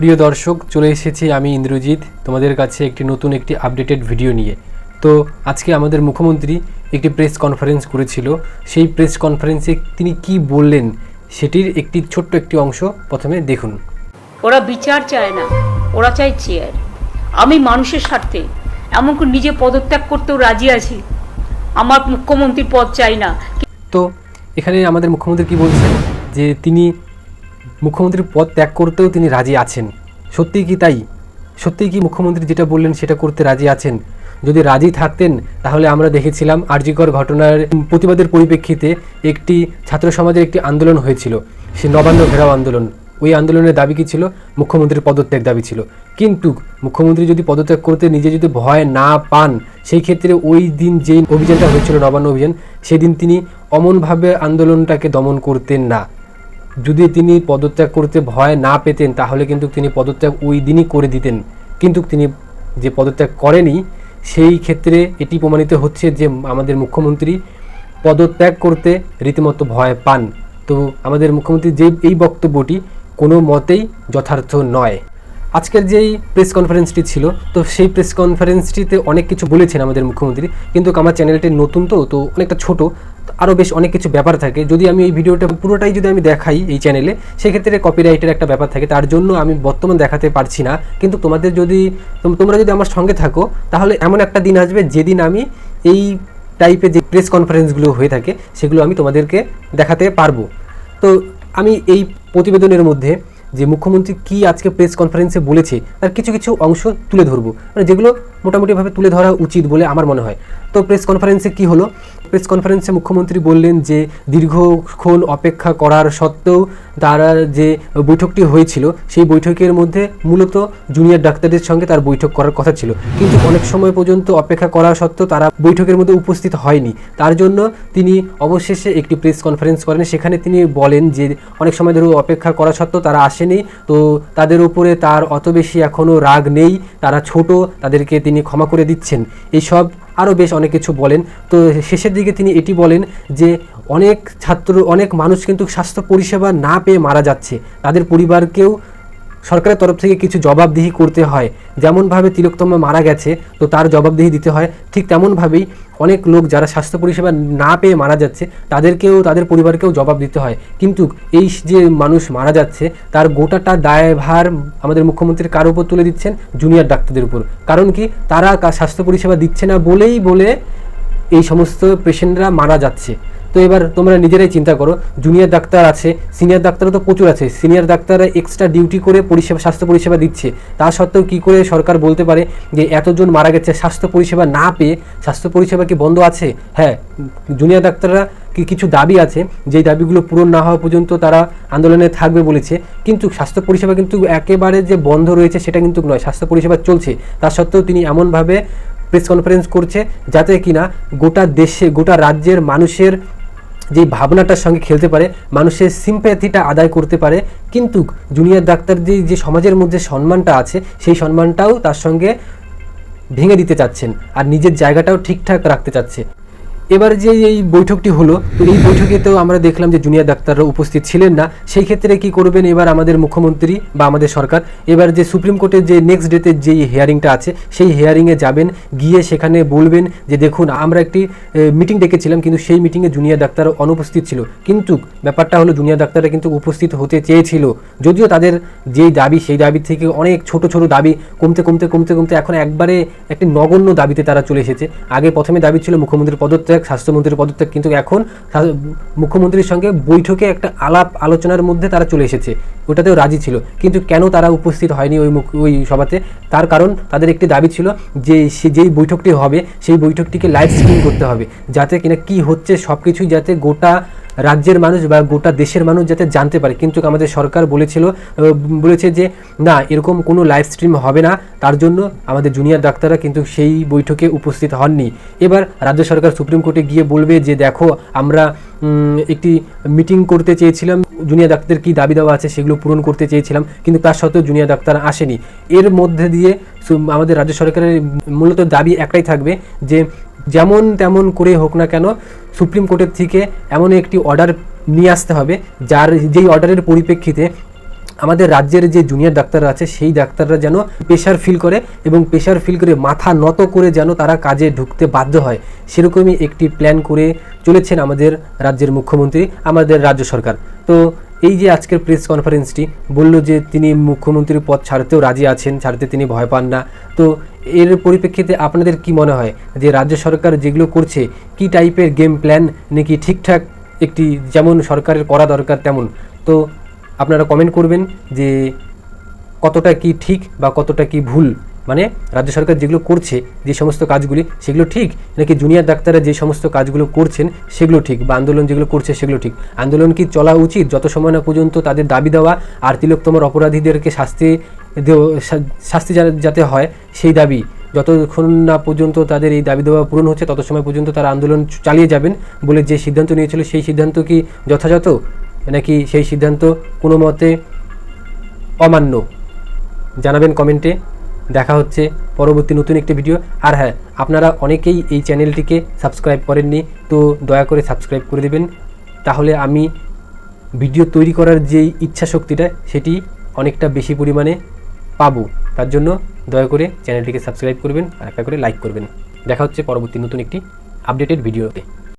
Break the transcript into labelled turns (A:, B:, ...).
A: প্রিয় দর্শক চলে এসেছি আমি ইন্দ্রজিৎ তোমাদের কাছে একটি নতুন একটি আপডেটেড ভিডিও নিয়ে। তো আজকে আমাদের মুখ্যমন্ত্রী একটি প্রেস কনফারেন্স করেছিল। সেই প্রেস কনফারেন্সে তিনি কি বললেন সেটির একটি ছোট্ট একটি অংশ প্রথমে দেখুন।
B: ওরা বিচার চায় না ওরা চায় চেয়ার আমি মানুষের স্বার্থে এমনকি নিজে পদত্যাগ করতেও রাজি আছি। আমার মুখ্যমন্ত্রীর পদ চাই না।
A: তো এখানে আমাদের মুখ্যমন্ত্রী কি বলছেন? যে তিনি মুখ্যমন্ত্রীর পদ ত্যাগ করতেও তিনি রাজি আছেন। সত্যিই কি তাই? সত্যিই কি মুখ্যমন্ত্রী যেটা বললেন সেটা করতে রাজি আছেন? যদি রাজি থাকতেন, তাহলে আমরা দেখেছিলাম আরজিকর ঘটনার প্রতিবাদের পরিপ্রেক্ষিতে একটি ছাত্র সমাজের একটি আন্দোলন হয়েছিল। সে নবান্ন ঘেরাও আন্দোলন। ওই আন্দোলনের দাবি কি ছিল? মুখ্যমন্ত্রীর পদত্যাগ দাবি ছিল। কিন্তু মুখ্যমন্ত্রী যদি পদত্যাগ করতে নিজে যদি ভয় না পান, সেই ক্ষেত্রে ওই দিন যেই অভিযানটা হয়েছিল নবান্ন অভিযান, সেদিন তিনি অমনভাবে আন্দোলনটাকে দমন করতেন না। যদি তিনি পদত্যাগ করতে ভয় না পেতেন, তাহলে কিন্তু তিনি পদত্যাগ ওই দিনই করে দিতেন। কিন্তু তিনি যে পদত্যাগ করেনি, সেই ক্ষেত্রে এটি প্রমাণিত হচ্ছে যে আমাদের মুখ্যমন্ত্রী পদত্যাগ করতে রীতিমতো ভয় পান। তো আমাদের মুখ্যমন্ত্রী যে এই বক্তব্যটি কোনো মতেই যথার্থ নয়। আজকের যেই প্রেস কনফারেন্সটি ছিল, তো সেই প্রেস কনফারেন্সটিতে অনেক কিছু বলেছেন আমাদের মুখ্যমন্ত্রী। কিন্তু আমার চ্যানেলটি নতুন তো তো অনেকটা ছোট। আরও বেশ অনেক কিছু ব্যাপার থাকে। যদি আমি এই ভিডিওটা পুরোটাই যদি আমি দেখাই এই চ্যানেলে, সেক্ষেত্রে কপিরাইটের একটা ব্যাপার থাকে। তার জন্য আমি বর্তমান দেখাতে পারছি না। কিন্তু তোমাদের যদি তোমরা যদি আমার সঙ্গে থাকো, তাহলে এমন একটা দিন আসবে যেদিন আমি এই টাইপের যে প্রেস কনফারেন্সগুলো হয়ে থাকে, সেগুলো আমি তোমাদেরকে দেখাতে পারব। তো আমি এই প্রতিবেদনের মধ্যে যে মুখ্যমন্ত্রী কি আজকে প্রেস কনফারেন্সে বলেছে, তার কিছু কিছু অংশ তুলে ধরবো। মানে যেগুলো মোটামুটিভাবে তুলে ধরা উচিত বলে আমার মনে হয়। তো প্রেস কনফারেন্সে কি হলো? প্রেস কনফারেন্সে মুখ্যমন্ত্রী বললেন যে, দীর্ঘক্ষণ অপেক্ষা করার সত্ত্বেও তারা যে বৈঠকটি হয়েছিল, সেই বৈঠকের মধ্যে মূলত জুনিয়র ডাক্তারদের সঙ্গে তার বৈঠক করার কথা ছিল। কিন্তু অনেক সময় পর্যন্ত অপেক্ষা করা সত্ত্বেও তারা বৈঠকের মধ্যে উপস্থিত হয়নি। তার জন্য তিনি অবশেষে একটি প্রেস কনফারেন্স করেন। সেখানে তিনি বলেন যে, অনেক সময় ধরে অপেক্ষা করা সত্ত্বেও তারা আসেনি। তো তাদের উপরে তার অত বেশি এখনও রাগ নেই। তারা ছোট, তাদেরকে তিনি ক্ষমা করে দিচ্ছেন। এইসব আরও বেশ অনেক কিছু বলেন। তো শেষের দিকে তিনি এটি বলেন যে, অনেক ছাত্র, অনেক মানুষ কিন্তু স্বাস্থ্য পরিষেবা না পেয়ে মারা যাচ্ছে। তাদের পরিবারকেও সরকারের তরফ থেকে কিছু জবাবদিহি করতে হয়। যেমনভাবে তিলোত্তমা মারা গেছে, তো তার জবাবদিহি দিতে হয়। ঠিক তেমনভাবেই অনেক লোক যারা স্বাস্থ্য পরিষেবা না পেয়ে মারা যাচ্ছে, তাদেরকেও, তাদের পরিবারকেও জবাব দিতে হয়। কিন্তু এই যে মানুষ মারা যাচ্ছে, তার গোটাটা দায়ভার আমাদের মুখ্যমন্ত্রীর কার উপর তুলে দিচ্ছেন? জুনিয়র ডাক্তারদের উপর। কারণ কি? তারা স্বাস্থ্য পরিষেবা দিচ্ছে না বলেই বলে এই সমস্ত পেশেন্টরা মারা যাচ্ছে। তো এবার তোমরা নিজেরাই চিন্তা করো। জুনিয়র ডাক্তার আছে সিনিয়র ডাক্তারও তো প্রচুর আছে। সিনিয়র ডাক্তাররা এক্সট্রা ডিউটি করে পরিষেবা, স্বাস্থ্য পরিষেবা দিচ্ছে। তা সত্ত্বেও কী করে সরকার বলতে পারে যে এতজন মারা গেছে, স্বাস্থ্য পরিষেবা না পেয়ে স্বাস্থ্য পরিষেবা কি বন্ধ আছে? হ্যাঁ জুনিয়র ডাক্তাররা কি কিছু দাবি আছে? যেই দাবিগুলো পূরণ না হওয়া পর্যন্ত তারা আন্দোলনে থাকবে বলেছে। কিন্তু স্বাস্থ্য পরিষেবা কিন্তু একেবারে যে বন্ধ রয়েছে সেটা কিন্তু নয়, স্বাস্থ্য পরিষেবা চলছে। তা সত্ত্বেও তিনি এমনভাবে প্রেস কনফারেন্স করছে যাতে কিনা গোটা দেশে, গোটা রাজ্যের মানুষের যে ভাবনাটার সঙ্গে খেলতে পারে, মানুষের সিম্প্যাথিটা আদায় করতে পারে, কিন্তু জুনিয়র ডাক্তার যে যে সমাজের মধ্যে সম্মানটা আছে, সেই সম্মানটাও তার সঙ্গে ভেঙে দিতে চাচ্ছেন আর নিজের জায়গাটাও ঠিকঠাক রাখতে চাচ্ছে। এবার যে এই বৈঠকটি হলো এই বৈঠকেতেও আমরা দেখলাম যে জুনিয়র ডাক্তাররা উপস্থিত ছিলেন না। সেই ক্ষেত্রে কি করবেন? এবার আমাদের মুখ্যমন্ত্রী বা আমাদের সরকার, এবার যে সুপ্রিম কোর্টের যে নেক্সট ডেতে যে হিয়ারিংটা আছে, সেই হিয়ারিংয়ে যাবেন, গিয়ে সেখানে বলবেন যে দেখুন, আমরা একটি মিটিং ডেকেছিলাম, কিন্তু সেই মিটিংয়ে জুনিয়র ডাক্তার অনুপস্থিত ছিল। কিন্তু ব্যাপারটা হলো, জুনিয়র ডাক্তাররা কিন্তু উপস্থিত হতে চেয়েছিল। যদিও তাদের যেই দাবি, সেই দাবি থেকে অনেক ছোট ছোট দাবি কমতে কমতে কমতে কমতে, এখন একবারে একটি নগণ্য দাবিতে তারা চলে এসেছে। আগে প্রথমে দাবি ছিল মুখ্যমন্ত্রীর পদত্যাগ স্বাস্থ্যমন্ত্রীর পদত্যাগ, কিন্তু এখন মুখ্যমন্ত্রীর সঙ্গে বৈঠকে একটা আলাপ আলোচনার মধ্যে তারা চলে এসেছে। ওটাতেও রাজি ছিল। কিন্তু কেন তারা উপস্থিত হয়নি ওই ওই সভাতে? তার কারণ তাদের একটি দাবি ছিল যে সে, যেই বৈঠকটি হবে, সেই বৈঠকটিকে লাইভ স্ট্রিম করতে হবে, যাতে কিনা কি হচ্ছে সব কিছুই যাতে গোটা রাজ্যের মানুষ বা গোটা দেশের মানুষ যাতে জানতে পারে। কিন্তু আমাদের সরকার বলেছিল বলেছে যে, না, এরকম কোনো লাইভ স্ট্রিম হবে না। তার জন্য আমাদের জুনিয়র ডাক্তাররা কিন্তু সেই বৈঠকে উপস্থিত হননি। এবার রাজ্য সরকার সুপ্রিম কোর্টে গিয়ে বলবে যে, দেখো, আমরা একটি মিটিং করতে চেয়েছিলাম। জুনিয়র ডাক্তারদের কী দাবি দেওয়া আছে সেগুলো পূরণ করতে চেয়েছিলাম। কিন্তু তার সত্ত্বেও জুনিয়র ডাক্তার আসেনি। এর মধ্যে দিয়ে আমাদের রাজ্য সরকারের মূলত দাবি একটাই থাকবে যে যেমন তেমন করে হোক না কেন সুপ্রিম কোর্টের থেকে এমন একটি অর্ডার নিয়ে আসতে হবে, যার যেই অর্ডারের পরিপ্রেক্ষিতে আমাদের রাজ্যের যে জুনিয়র ডাক্তাররা আছে, সেই ডাক্তাররা যেন প্রেশার ফিল করে এবং প্রেশার ফিল করে মাথা নত করে যেন তারা কাজে ঢুকতে বাধ্য হয়। সেরকমই একটি প্ল্যান করে চলেছেন আমাদের রাজ্যের মুখ্যমন্ত্রী, আমাদের রাজ্য সরকার। তো এই যে আজকের প্রেস কনফারেন্সটি বলল যে তিনি মুখ্যমন্ত্রীর পদ ছাড়তেও রাজি আছেন, ছাড়তে তিনি ভয় পান না। তো এর পরিপ্রেক্ষিতে আপনাদের কি মনে হয় যে রাজ্য সরকার যেগুলো করছে, কি টাইপের গেম প্ল্যান নাকি ঠিকঠাক একটি যেমন সরকারের করা দরকার তেমন? তো আপনারা কমেন্ট করবেন যে কতটা কি ঠিক বা কতটা কি ভুল। মানে রাজ্য সরকার যেগুলো করছে, যে সমস্ত কাজগুলি, সেগুলো ঠিক? নাকি জুনিয়র ডাক্তাররা যে সমস্ত কাজগুলো করছেন, সেগুলো ঠিক? বা আন্দোলন যেগুলো করছে, সেগুলো ঠিক? আন্দোলন কি চলা উচিত? যত সময় না পর্যন্ত তাদের দাবি দেওয়া আর তিলোত্তমার অপরাধীদেরকে শাস্তি শাস্তি যাতে হয়, সেই দাবি। যতক্ষণ না পর্যন্ত তাদের এই দাবি দেওয়া পূরণ হচ্ছে, তত সময় পর্যন্ত তারা আন্দোলন চালিয়ে যাবেন বলে যে সিদ্ধান্ত নিয়েছিল, সেই সিদ্ধান্ত কি যথাযথ? নাকি সেই সিদ্ধান্ত কোনো মতে অমান্য? জানাবেন কমেন্টে। দেখা হচ্ছে পরবর্তী নতুন একটি ভিডিও আর হ্যাঁ আপনারা অনেকেই এই চ্যানেলটিকে সাবস্ক্রাইব করেননি, তো দয়া করে সাবস্ক্রাইব করে দেবেন। তাহলে আমি ভিডিও তৈরি করার যেই ইচ্ছা শক্তিটা, সেটি অনেকটা বেশি পরিমাণে পাবো। তার জন্য দয়া করে চ্যানেলটিকে সাবস্ক্রাইব করবেন আর একটা করে লাইক করবেন। দেখা হচ্ছে পরবর্তী নতুন একটি আপডেটেড ভিডিওতে